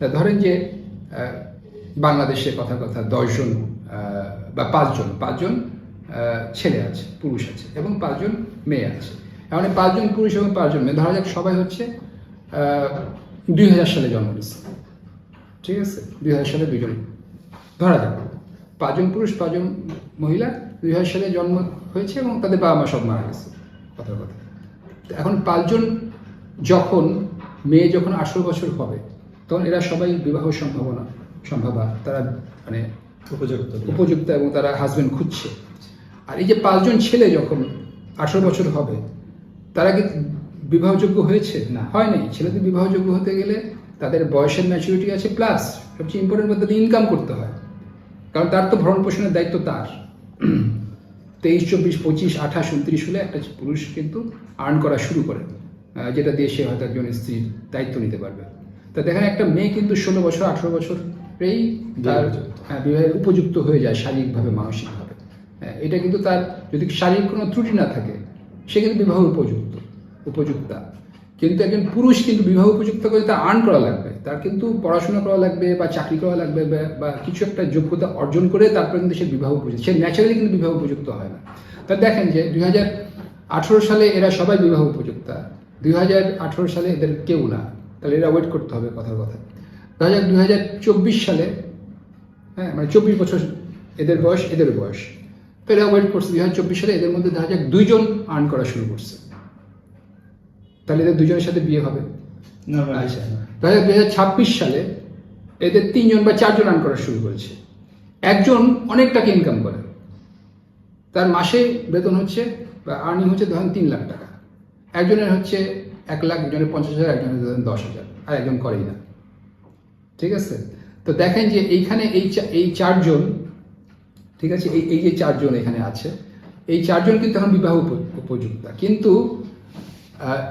তা ধরেন যে বাংলাদেশে কথা কথা দশজন বা পাঁচজন পাঁচজন ছেলে আছে, পুরুষ আছে এবং পাঁচজন মেয়ে আছে। এমন পাঁচজন পুরুষ এবং পাঁচজন মেয়ে। ধরা যাক সবাই হচ্ছে দুই হাজার সালে জন্ম নিচ্ছে ঠিক আছে? দুই হাজার সালে দুজন। ধরা যাক। পাঁচজন পুরুষ, পাঁচজন মহিলা দুই হাজার সালে জন্ম হয়েছে এবং তাদের বাবা মা সব মারা গেছে। কথা কথা। এখন পাঁচজন যখন, মেয়ে যখন আঠেরো বছর হবে তখন এরা সবাই বিবাহ সম্ভাবনা সম্ভাবা তারা মানে উপযুক্ত। উপযুক্ত এবং তারা হাজবেন্ড খুঁজছে। আর এই যে পাঁচজন ছেলে যখন আঠেরো বছর হবে তারা কি বিবাহযোগ্য হয়েছে? না। হয় নাই। ছেলেদের বিবাহযোগ্য হতে গেলে তাদের বয়সের ম্যাচুরিটি আছে প্লাস সবচেয়ে ইম্পর্টেন্ট তাদের ইনকাম করতে হয়। কারণ তার তো ভরণ পোষণের দায়িত্ব তার। তেইশ চব্বিশ পঁচিশ আঠাশ উনত্রিশ হলে একটা পুরুষ কিন্তু আর্ন করা শুরু করে যেটা দিয়ে সে হয়তো একজন স্ত্রীর দায়িত্ব নিতে পারবে। তা দেখেন একটা মেয়ে কিন্তু ষোলো বছর আঠেরো বছরেই তার হ্যাঁ, বিবাহের উপযুক্ত হয়ে যায় শারীরিকভাবে মানসিকভাবে। হ্যাঁ, এটা কিন্তু তার যদি শারীরিক কোনো ত্রুটি না থাকে সে কিন্তু বিবাহ উপযুক্ত উপযুক্তা। কিন্তু একজন পুরুষ কিন্তু বিবাহ উপযুক্ত করে তার আর্ন করা লাগবে তার কিন্তু পড়াশোনা করা লাগবে বা চাকরি করা লাগবে বা- বা কিছু একটা যোগ্যতা অর্জন করে তারপরে কিন্তু সে বিবাহ উপযুক্ত সে ন্যাচারালি কিন্তু বিবাহ উপযুক্ত হয় না। তা দেখেন যে দুই হাজার আঠেরো সালে এরা সবাই বিবাহ উপযুক্তা দুই হাজার আঠেরো সালে এদের কেউ না। তাহলে এরা ওয়েট করতে হবে কথার কথা। দু হাজার চব্বিশ সালে হ্যাঁ মানে চব্বিশ বছর এদের বয়স এদের বয়স। তো এরা ওয়েট করছে দুই হাজার চব্বিশ সালে এদের মধ্যে দেখা যাক দুইজন আর্ন করা শুরু করছে। তাহলে এদের দুজনের সাথে বিয়ে হবে। আচ্ছা দু হাজার দুই হাজার ছাব্বিশ সালে এদের তিনজন বা চারজন আর্ন করা শুরু করেছে। একজন অনেক টাকা ইনকাম করে। তার মাসে বেতন হচ্ছে বা আর্নিং হচ্ছে ধরেন তিন লাখ টাকা। একজনের হচ্ছে এক লাখ একজনের পঞ্চাশ হাজার একজনের দশ হাজার আর একজন করেই না। ঠিক আছে? তো দেখেন যে এইখানে এই এই চারজন ঠিক আছে? এই এই যে চারজন এখানে আছে এই চারজন কিন্তু এখন বিবাহ উপ- উপযুক্ত। কিন্তু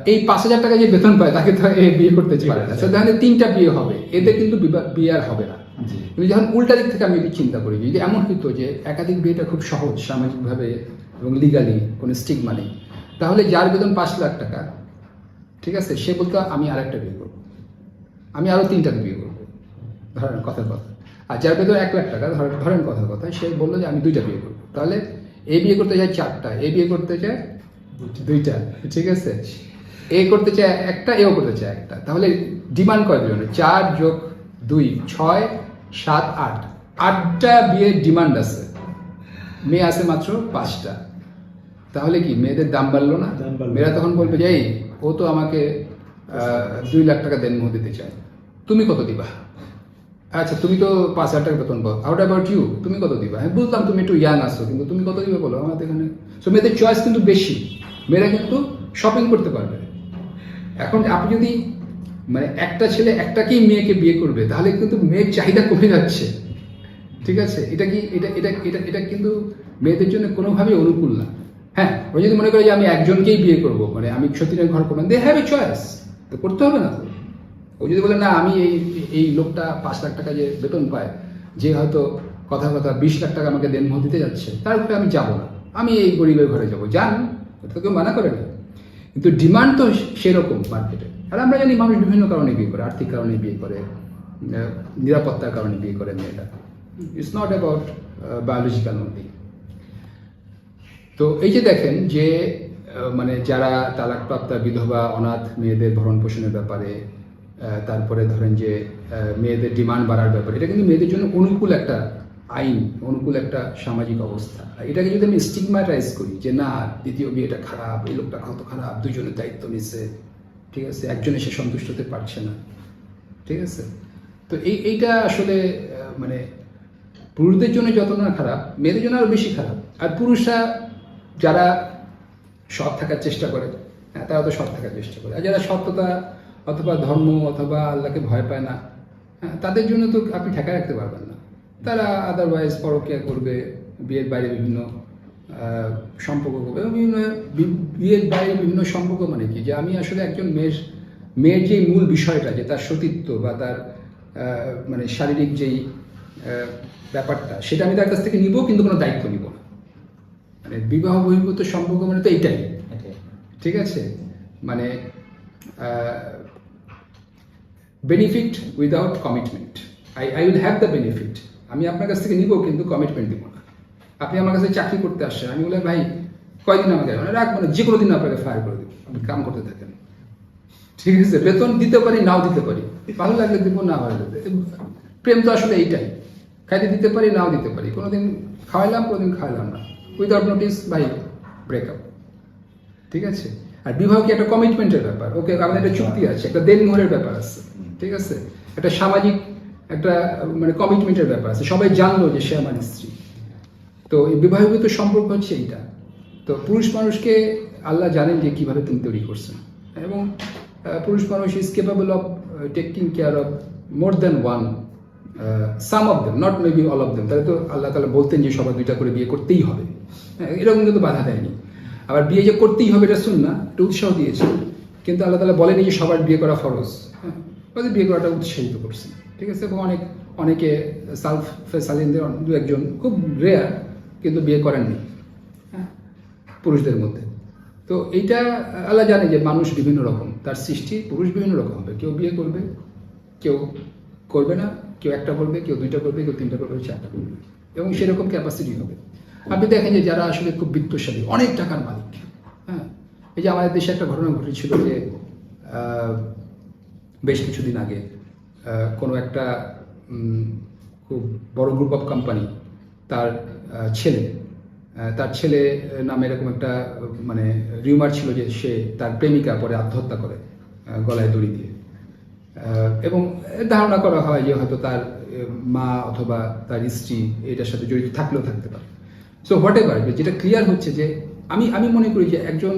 এই পাঁচ হাজার টাকা যে বেতন পায় তাকে তো বিয়ে করতে পারে না। তো দেখেন তিনটা বিয়ে হবে। এদের কিন্তু বিয়ে আর হবে না। কিন্তু যখন উল্টা দিক থেকে আমি চিন্তা করি যদি এমন হতো যে একাধিক বিয়েটা খুব সহজ সামাজিকভাবে এবং লিগালি কোনো স্টিগমা নেই তাহলে যার বেতন পাঁচ লাখ টাকা ঠিক আছে? সে বলতো আমি আরেকটা বিয়ে করব। আমি আরও তিনটাকে বিয়ে করব। ধরেন কথার কথা। আর যার বেতন এক লাখ টাকা ধরেন ধরেন কথার কথা সে বলল যে আমি দুইটা বিয়ে করব। তাহলে এ বিয়ে করতে চায় চারটা এ বিয়ে করতে চায় দুইটা। ঠিক আছে? এ করতে চায় একটা এও করতে চায় একটা। তাহলে ডিমান্ড কয়জনের চার যোগ দুই ছয় সাত আট। আটটা বিয়ের ডিমান্ড আছে। মেয়ে আছে মাত্র পাঁচটা। তাহলে কি মেয়েদের দাম বাড়লো না? মেয়েরা তখন বলবে যে এই ও তো আমাকে দুই লাখ টাকা দেনমোহ দিতে চায়। তুমি কত দিবা? আচ্ছা তুমি তো পাঁচ হাজার টাকা বেতন পাও। আউট অ্যাবাউট ইউ তুমি কত দিবা? হ্যাঁ বুঝলাম তুমি একটু ইয়াং আসো কিন্তু তুমি কত দিবে বলো? আমাদের এখানে সো মেয়েদের চয়েস কিন্তু বেশি। মেয়েরা কিন্তু শপিং করতে পারবে। এখন আপনি যদি মানে একটা ছেলে একটাকেই মেয়েকে বিয়ে করবে তাহলে কিন্তু মেয়ের চাহিদা কমে যাচ্ছে। ঠিক আছে? এটা কি এটা এটা এটা এটা কিন্তু মেয়েদের জন্য কোনোভাবেই অনুকূল না। হ্যাঁ ও যদি মনে করে যে আমি একজনকেই বিয়ে করব। মানে আমি সতীনের ঘর করব দে হ্যাভ এ চয়েস তো করতে হবে না ও যদি বলে, না, আমি এই এই লোকটা পাঁচ লাখ টাকা যে বেতন পায়, যে হয়তো কথা কথা বিশ লাখ টাকা আমাকে দেনমোহ দিতে যাচ্ছে, তার উপরে আমি যাব না। আমি এই গরিবের ঘরে যাব। যান, এটা কেউ মানা করে না। কিন্তু ডিমান্ড তো সেরকম মার্কেটে আর আমরা জানি মানুষ বিভিন্ন কারণে বিয়ে করে। আর্থিক কারণে বিয়ে করে নিরাপত্তার কারণে বিয়ে করে মেয়েরা। It's not about biological only তো এই যে দেখেন যে মানে যারা তালাকপ্রাপ্তা বিধবা, অনাথ মেয়েদের ভরণ পোষণের ব্যাপারে তারপরে ধরেন যে মেয়েদের ডিমান্ড বাড়ার ব্যাপারে, এটা কিন্তু মেয়েদের জন্য অনুকূল একটা আইন, অনুকূল একটা সামাজিক অবস্থা। এটাকে যদি আমি স্টিগমাটাইজ করি যে না, দ্বিতীয় বিয়েটা খারাপ, এই লোকটা কত খারাপ, দুজনের দায়িত্ব নিচ্ছে ঠিক আছে একজনে সে সন্তুষ্ট হতে পারছে না, ঠিক আছে? তো এই, এইটা আসলে মানে পুরুষদের জন্য যত না খারাপ, মেয়েদের জন্য আরও বেশি খারাপ। আর পুরুষরা যারা সৎ থাকার চেষ্টা করে হ্যাঁ তারা তো সৎ থাকার চেষ্টা করে। আর যারা সত্যতা অথবা ধর্ম অথবা আল্লাহকে ভয় পায় না হ্যাঁ তাদের জন্য তো আপনি ঠেকা রাখতে পারবেন না। তারা আদারওয়াইজ পরকিয়া করবে, বিয়ের বাইরে বিভিন্ন সম্পর্ক করবে এবং বিভিন্ন বিয়ের বাইরে বিভিন্ন সম্পর্ক মানে কি? যে আমি আসলে একজন মেয়ের মেয়ের যে মূল বিষয়টা, যে তার সতীত্ব বা তার মানে শারীরিক যেই ব্যাপারটা, সেটা আমি তার কাছ থেকে নিব, কিন্তু কোনো দায়িত্ব নিব না। মানে বিবাহ বহির্ভূত সম্পর্ক মানে তো এইটাই ঠিক আছে? মানে benefit without commitment I I will have the benefit আমি আপনার কাছ থেকে নিব কিন্তু কমিটমেন্ট দিব না। আপনি আমার কাছে চাকরি করতে আসছেন। আমি বললাম ভাই কয়দিন আমাকে মানে রাখব না? যে কোনো দিন আপনাকে ফায়ার করে দেবো। আপনি কাম করতে থাকেন। ঠিক আছে? বেতন দিতে পারি নাও দিতে পারি। ভালো লাগলে দিব না ভালো লাগলে প্রেম তো আসলে এইটাই। খাইতে দিতে পারি নাও দিতে পারি। কোনোদিন খাওয়াইলাম কোনোদিন খাওয়াইলাম না। উইদাউট নোটিস ভাই ব্রেকআপ ঠিক আছে? আর বিবাহ কি একটা কমিটমেন্টের ব্যাপার? ওকে আমাদের একটা চুক্তি আছে একটা দেনমোহরের ব্যাপার আছে। ঠিক আছে? একটা সামাজিক একটা মানে কমিটমেন্টের ব্যাপার আছে। সবাই জানলো যে সে আমার স্ত্রী। তো এই বিবাহিত সম্পর্ক হচ্ছে এইটা। তো পুরুষ মানুষকে আল্লাহ জানেন যে কীভাবে তিনি তৈরি করছেন এবং পুরুষ মানুষ is capable of taking care of more than one some of them not maybe all of them তাহলে তো আল্লাহ তালা বলতেন যে সবার দুইটা করে বিয়ে করতেই হবে। হ্যাঁ, এরকম কিন্তু বাধা দেয়নি। আবার বিয়ে যে করতেই হবে এটা শুন না একটু উৎসাহ দিয়েছে। কিন্তু আল্লাহ তালা বলেনি যে সবার বিয়ে করা ফরজ। হ্যাঁ বিয়ে করাটা উৎসাহিত করছে। ঠিক আছে এবং অনেক অনেকে সালফ ফেসালিনদের দু একজন খুব রেয়ার কিন্তু বিয়ে করেননি। হ্যাঁ পুরুষদের মধ্যে। তো এইটা আল্লাহ জানে যে মানুষ বিভিন্ন রকম তার সৃষ্টি পুরুষ বিভিন্ন রকম হবে। কেউ বিয়ে করবে কেউ করবে না। কেউ একটা করবে, কেউ দুইটা করবে, কেউ তিনটা করবে চারটা করবে। এবং সেরকম ক্যাপাসিটি হবে। আপনি দেখেন যে যারা আসলে খুব বিত্তশালী, অনেক টাকার মালিক হ্যাঁ? এই যে আমাদের দেশে একটা ঘটনা ঘটেছিল যে বেশ কিছুদিন আগে কোনো একটা খুব বড় গ্রুপ অফ কোম্পানি তার ছেলে তার ছেলে নামে এরকম একটা মানে রিউমার ছিল যে সে তার প্রেমিকা পরে আত্মহত্যা করে গলায় দড়ি দিয়ে। এবং ধারণা করা হয় যে হয়তো তার মা অথবা তার স্ত্রী এটার সাথে জড়িত থাকলেও থাকতে পারে। সো হোয়াট এভার যেটা ক্লিয়ার হচ্ছে যে আমি আমি মনে করি যে একজন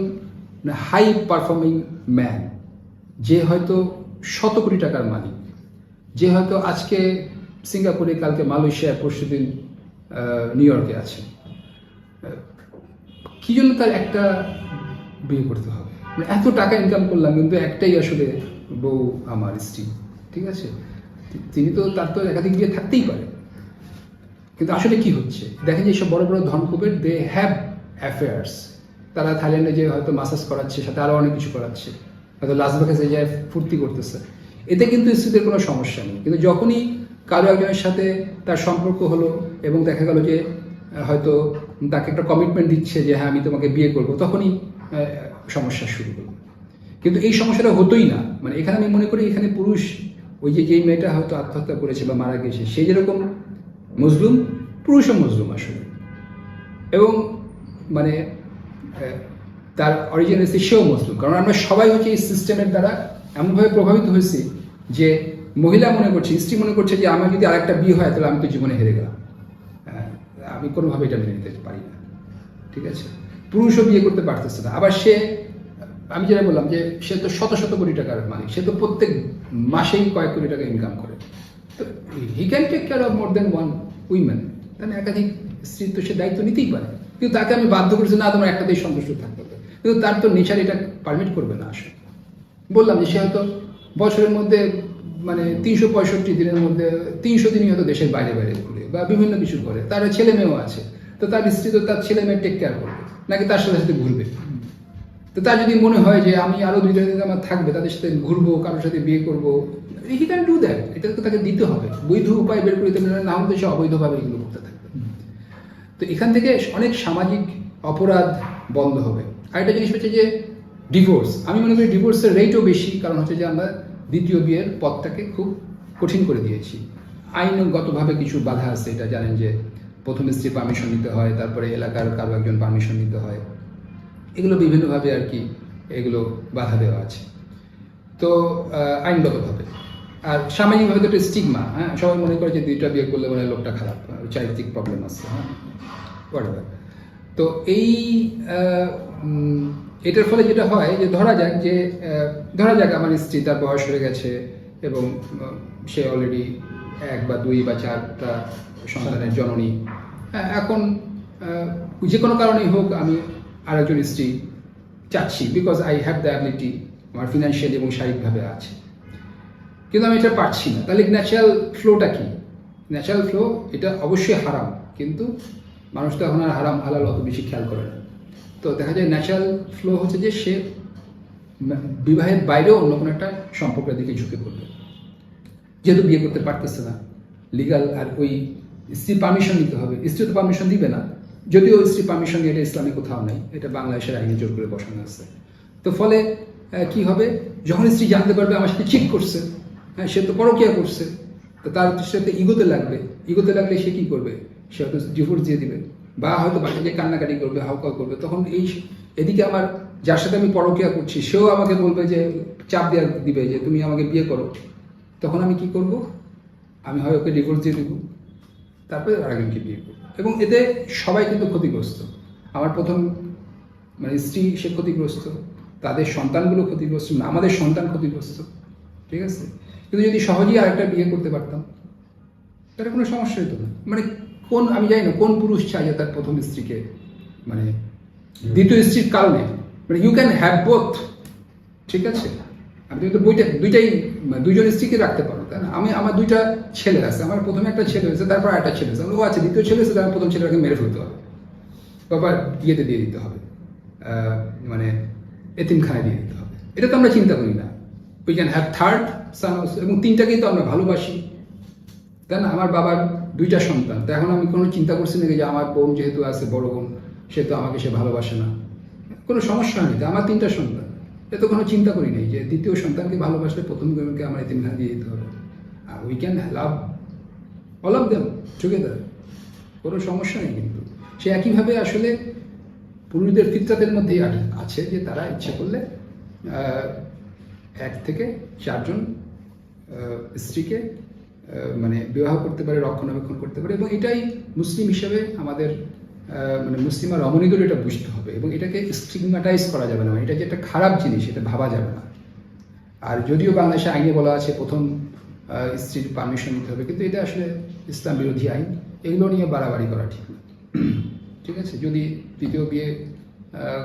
হাই পারফর্মিং ম্যান যে হয়তো শত কোটি টাকার মালিক, যে হয়তো আজকে সিঙ্গাপুরে, কালকে মালয়েশিয়া পরশু দিন নিউ ইয়র্কে আছে। কি জন্য তার একটা বিয়ে করতে হবে? মানে এত টাকা ইনকাম করলাম, কিন্তু একটাই আসলে বউ আমার স্ত্রী, ঠিক আছে? তিনি তো তার তো একাধিক বিয়ে থাকতেই পারে। কিন্তু আসলে কি হচ্ছে? দেখেন যে সব বড় বড় ধনকুবের দে হ্যাভ অ্যাফেয়ার্স তারা থাইল্যান্ডে যে হয়তো মাসাজ করাচ্ছে, সাথে আরও অনেক কিছু করাচ্ছে। হয়তো লাস ভেগাসে যায় ফুর্তি করতেছে। এতে কিন্তু স্ত্রীদের কোনো সমস্যা নেই। কিন্তু যখনই কারও একজনের সাথে তার সম্পর্ক হলো এবং দেখা গেল যে হয়তো তাকে একটা কমিটমেন্ট দিচ্ছে যে হ্যাঁ আমি তোমাকে বিয়ে করব, তখনই সমস্যা শুরু হলো। কিন্তু এই সমস্যাটা হতোই না। মানে এখানে আমি মনে করি এখানে পুরুষ, ওই যে যেই মেয়েটা হয়তো আত্মহত্যা করেছে বা মারা গেছে, সে যেরকম মজলুম, পুরুষও মজলুম আসলে। এবং মানে তার অরিজিনালিটি সেও মুসলিম কারণ আমরা সবাই হচ্ছে এই সিস্টেমের দ্বারা এমনভাবে প্রভাবিত হয়েছি যে মহিলা মনে করছে, স্ত্রী মনে করছে যে আমার যদি আরেকটা বিয়ে হয়, তাহলে আমি তো জীবনে হেরে গেলাম। আমি কোনোভাবে এটা মেনে নিতে পারি না। ঠিক আছে? পুরুষও বিয়ে করতে পারতেছে না। আবার সে আমি যেটা বললাম যে সে তো শত শত কোটি টাকার মালিক, সে তো প্রত্যেক মাসেই কয়েক কোটি টাকা ইনকাম করে। তো he can take care of more than one women তাহলে একাধিক স্ত্রী তো সে দায়িত্ব নিতেই পারে। কিন্তু তাকে আমি বাধ্য করেছি, না, তোমার একটাতেই সন্তুষ্ট থাকতে হবে। কিন্তু তার তো নেচার এটা পারমিট করবে না আসলে। বললাম যে সে হয়তো বছরের মধ্যে মানে তিনশো পঁয়ষট্টি দিনের মধ্যে তিনশো দিনই হয়তো দেশের বাইরে বাইরে ঘুরে বা বিভিন্ন কিছু করে। তার ছেলে মেয়েও আছে। তো তার স্ত্রী তো তার ছেলে মেয়ে টেক কেয়ার করবে। নাকি তার সাথে সাথে ঘুরবে? তো তার যদি মনে হয় যে আমি আরও দুই দিন আমার থাকবে, তাদের সাথে ঘুরবো, কারোর সাথে বিয়ে করব হি ক্যান ডু দ্যাট এটা তো তাকে দিতে হবে। বৈধ উপায় বের করে দিতে না হলে সে অবৈধভাবে এগুলো করতে থাকবে। তো এখান থেকে অনেক সামাজিক অপরাধ বন্ধ হবে। আরেকটা জিনিস হচ্ছে যে ডিভোর্স আমি মনে করি ডিভোর্সের রেটও বেশি, কারণ হচ্ছে যে আমরা দ্বিতীয় বিয়ের পথটাকে খুব কঠিন করে দিয়েছি। আইনগতভাবে কিছু বাধা আছে, এটা জানেন যে প্রথম স্ত্রী পারমিশন নিতে হয়, তারপরে এলাকার কারও একজন পারমিশন নিতে হয়। এগুলো বিভিন্নভাবে আর কি এগুলো বাধা দেওয়া আছে। তো আইনগতভাবে। আর সামাজিকভাবে তো একটা স্টিগমা হ্যাঁ? সবাই মনে করে যে দুইটা বিয়ে করলে মানে লোকটা খারাপ চারিত্রিক প্রবলেম আছে হ্যাঁ? তো এই এটার ফলে যেটা হয় যে ধরা যাক যে ধরা যাক আমার স্ত্রী তার বয়স হয়ে গেছে এবং সে অলরেডি এক বা দুই বা চারটা সন্তানের জননী। হ্যাঁ, এখন যে কোনো কারণেই হোক আমি আরেকজন স্ত্রী চাচ্ছি because I have the ability আমার ফিনান্সিয়ালি এবং শারীরিকভাবে আছে। কিন্তু আমি এটা পারছি না। তাহলে ন্যাচারাল ফ্লোটা কি? ন্যাচারাল ফ্লো এটা অবশ্যই হারাম। কিন্তু মানুষ তো এখন আর হারাম, হালাল অত বেশি খেয়াল করে না। তো দেখা যায় ন্যাচারাল ফ্লো হচ্ছে যে সে বিবাহের বাইরেও অন্য কোনো একটা সম্পর্কের দিকে ঝুঁকে পড়বে। যেহেতু বিয়ে করতে পারতেছে না লিগাল আর ওই স্ত্রী পারমিশন নিতে হবে। স্ত্রী তো পারমিশন দিবে না। যদিও স্ত্রী পারমিশন নিয়ে এটা ইসলামে কোথাও নেই, এটা বাংলাদেশের আইনে জোর করে বসানো আছে। তো ফলে কি হবে? যখন স্ত্রী জানতে পারবে আমার সাথে চিট করছে হ্যাঁ সে তো পরকিয়া করছে, তো তার সাথে ইগোতে লাগবে। ইগোতে লাগলে সে কি করবে? সে হয়তো ডিভোর্স দিয়ে দিবে। বা হয়তো বাসায় কান্নাকাটি করবে হাউকা করবে। তখন এই এদিকে আমার, যার সাথে আমি পরকিয়া করছি, সেও আমাকে বলবে যে, চাপ দেওয়া দিবে যে, তুমি আমাকে বিয়ে করো। তখন আমি কি করব? আমি হয় ওকে ডিভোর্স দিয়ে দেবো। তারপরে আরেকজনকে বিয়ে করব। এবং এতে সবাই কিন্তু ক্ষতিগ্রস্ত। আমার প্রথম মানে স্ত্রী সে ক্ষতিগ্রস্ত, তাদের সন্তানগুলো ক্ষতিগ্রস্ত না আমাদের সন্তান ক্ষতিগ্রস্ত, ঠিক আছে? কিন্তু যদি সহজেই আরেকটা বিয়ে করতে পারতাম, তাহলে কোনো সমস্যা হতো না। মানে কোন, আমি জানি না কোন পুরুষ চাই তার প্রথম স্ত্রীকে মানে দ্বিতীয় স্ত্রীর কারণে। মানে ইউ ক্যান হ্যাভ বোথ ঠিক আছে? আমি তো বইটা, দুইটাই মানে দুইজন স্ত্রীকে রাখতে পারো। তাই না? আমি আমার দুইটা ছেলে আছে, আমার প্রথমে একটা ছেলে হয়েছে, তারপর একটা ছেলে আছে ও আছে দ্বিতীয় ছেলে হয়েছে তার প্রথম ছেলেটাকে মেরে ফেলতে হবে। বাবার বিয়েতে দিয়ে দিতে হবে মানে এতিমখানায় দিয়ে দিতে হবে। এটা তো আমরা চিন্তা করি না। We can have third son এবং তিনটাকেই তো আমরা ভালোবাসি। তাই না? আমার বাবার দুইটা সন্তান, তো এখন আমি কোনো চিন্তা করছি না যে আমার বোন যেহেতু আছে, বড় বোন, সে তো আমাকে সে ভালোবাসে না। কোনো সমস্যা নেই আমার তিনটা সন্তান। এ তো কোনো চিন্তা করি নাই যে দ্বিতীয় সন্তানকে ভালোবাসলে প্রথম জনকে আমার তিনখানা দিয়ে দিতে হবে। We can love all of them together কোনো সমস্যা নেই কিন্তু। সে একইভাবে আসলে পুরুষদের ফিতরাতের মধ্যেই আছে যে তারা ইচ্ছে করলে এক থেকে চারজন স্ত্রীকে মানে বিবাহ করতে পারে, রক্ষণাবেক্ষণ করতে পারে এবং এটাই মুসলিম হিসেবে আমাদের মানে মুসলিম আর রমণীদেরও এটা বুঝতে হবে এবং এটাকে স্টিগমাটাইজ করা যাবে না। মানে এটা যে একটা খারাপ জিনিস, এটা ভাবা যাবে না। আর যদিও বাংলাদেশে আইনে বলা আছে, প্রথম স্ত্রীর পারমিশন নিতে হবে। কিন্তু এটা আসলে ইসলাম বিরোধী আইন। এগুলো নিয়ে বাড়াবাড়ি করা ঠিক না। ঠিক আছে? যদি দ্বিতীয় বিয়ে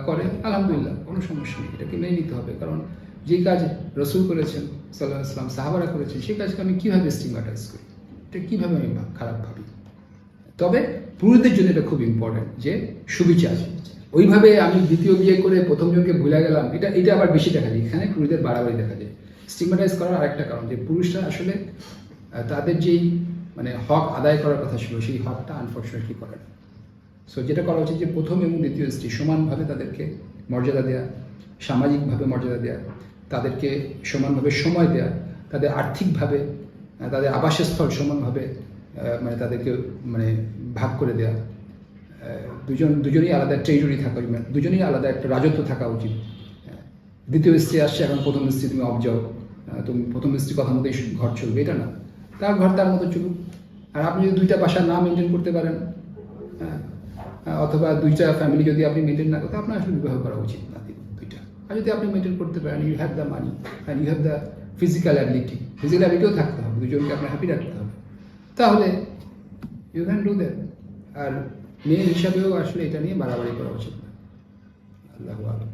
করে, আলহামদুলিল্লাহ, কোনো সমস্যা নেই। এটাকে মেনে নিতে হবে। কারণ যে কাজ রসুল করেছেন সাল্লাহ ইসলাম সাহাবারা করেছেন, সেই কাজকে আমি কীভাবে স্টিগমাটাইজ করি? এটা কীভাবে আমি খারাপ ভাবি? তবে পুরুষদের জন্য এটা খুব ইম্পর্টেন্ট যে সুবিচার। ওইভাবে আমি দ্বিতীয় বিয়ে করে প্রথম জনকে ভুলে গেলাম, এটা এটা আবার বেশি দেখা যায়। এখানে পুরুষদের বাড়াবাড়ি দেখা যায়। স্টিগমাটাইজ করার আরেকটা কারণ যে পুরুষরা আসলে তাদের যেই মানে হক আদায় করার কথা ছিল সেই হকটা আনফর্চুনেটলি করে না। সো যেটা করা উচিত যে প্রথম এবং দ্বিতীয় স্ত্রী সমানভাবে তাদেরকে মর্যাদা দেয়া সামাজিকভাবে মর্যাদা দেয়া তাদেরকে সমানভাবে সময় দেয়া তাদের আর্থিকভাবে তাদের আবাসস্থল সমানভাবে মানে তাদেরকে মানে ভাগ করে দেয়া দুজন দুজনেই আলাদা টেরিটরি থাকা দুজনেই আলাদা একটা রাজত্ব থাকা উচিত। দ্বিতীয় স্ত্রী আসছে এখন প্রথম স্ত্রী তুমি আহ, তুমি প্রথম স্ত্রী কথা মতোই ঘর চলবে এটা না। তার ঘর তার মতো চলুক। আর আপনি যদি দুইটা বাসা না মেনটেন করতে পারেন হ্যাঁ, অথবা দুইটা ফ্যামিলি যদি আপনি মেনটেন না করতে আপনার আসলে বিবাহ করা উচিত না দুইটা। আর যদি আপনি মেনটেন করতে পারেন you have the money and you have the physical ability physical অ্যাবিলিটিও থাকতে হবে দুজনকে আপনার হ্যাপি রাখতে হবে। তাহলে ইউ ক্যান ডু দ্যাট আর মেয়ে হিসাবেও আসলে এটা নিয়ে বাড়াবাড়ি করা উচিত না। আল্লাহ আলম